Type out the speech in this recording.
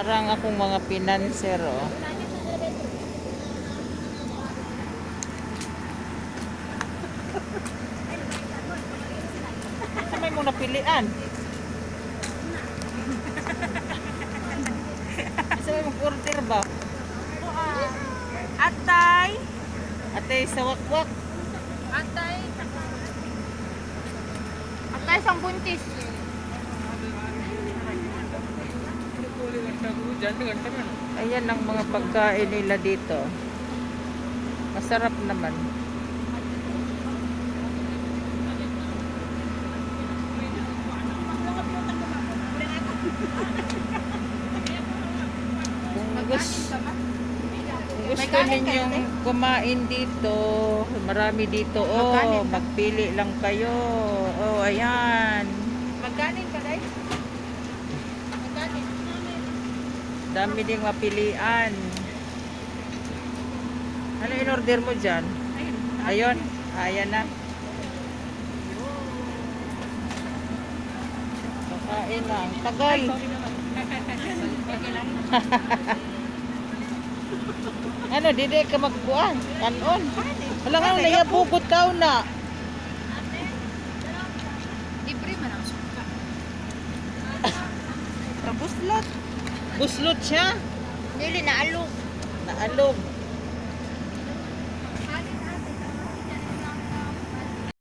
Parang akong mga pinanser, oh. Sa may mong napilian? Sa may mong order ba? Atay. Ate, sa wakwak. Atay. Atay sang buntis. Ayan ang mga pagkain nila dito. Masarap naman. Kung gusto, gusto ninyong kumain dito, marami dito. Oh, magpili lang kayo. Oh, ayan. Dami ding mapilian. Ano in-order mo dyan? Ayun. Ayan na. Kakain na. Ang Tagal. ano, didi ka magkuhan. Kanon. Wala nga, nayabugot daw na. Libre man ang suka. Buslot siya. Dili na alok. Naalog.